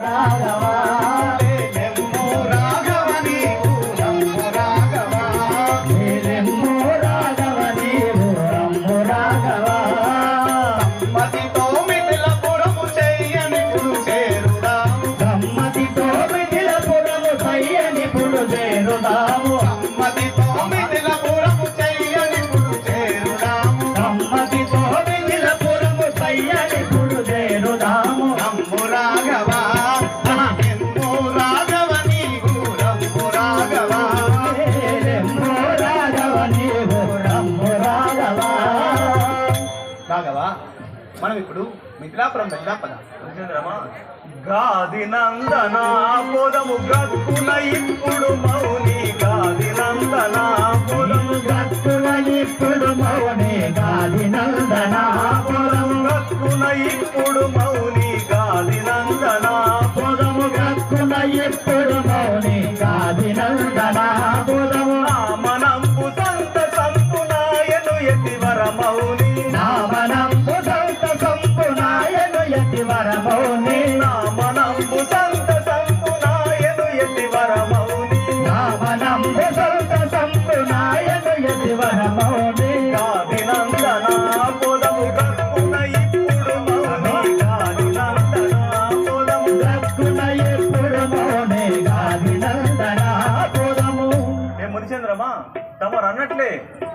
రాఘవా రాఘవ మనం ఇప్పుడు మిథిలాపురం వెళ్దాం పద గాది నందన పొదము గక్కున ఇప్పుడు మౌని. గాది నందన పొదము గట్టుల ఇప్పుడు మౌని. గాలి నందన పొదము గక్కున ఇప్పుడు మౌని. గాది నందన పొదము గట్టుల ఇప్పుడు మౌని. ఏ మునిచంద్రమా తమరు అన్నట్లే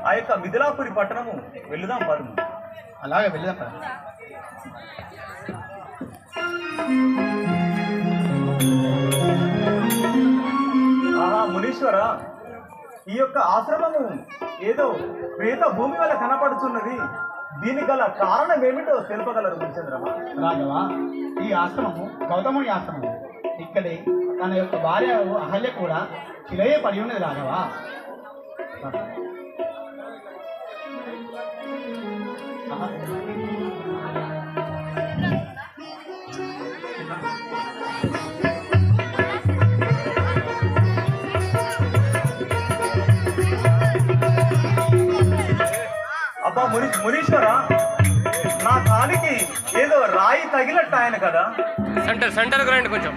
ఆ యొక్క మిథిలాపురి పట్టణము వెళ్దాం పదము. అలాగే వెళ్దాం పద. ఆహా మునీశ్వర ఈ యొక్క ఆశ్రమము ఏదో ప్రేత భూమి వల్ల కనపడుతున్నది దీనికి గల కారణం ఏమిటో తెలుపగలరు మునిచంద్రమా రాఘవ ఈ ఆశ్రమము గౌతముని ఆశ్రమము. ఇక్కడే తన యొక్క భార్య అహల్య కూడా శిలయే పడి ఉన్నది రాఘవ. అబ్బా ముని మునీశ్వర నా కాలికి ఏదో రాయి తగిలట్టు ఆయన కదా. సెంటర్ సెంటర్ రండి కొంచెం.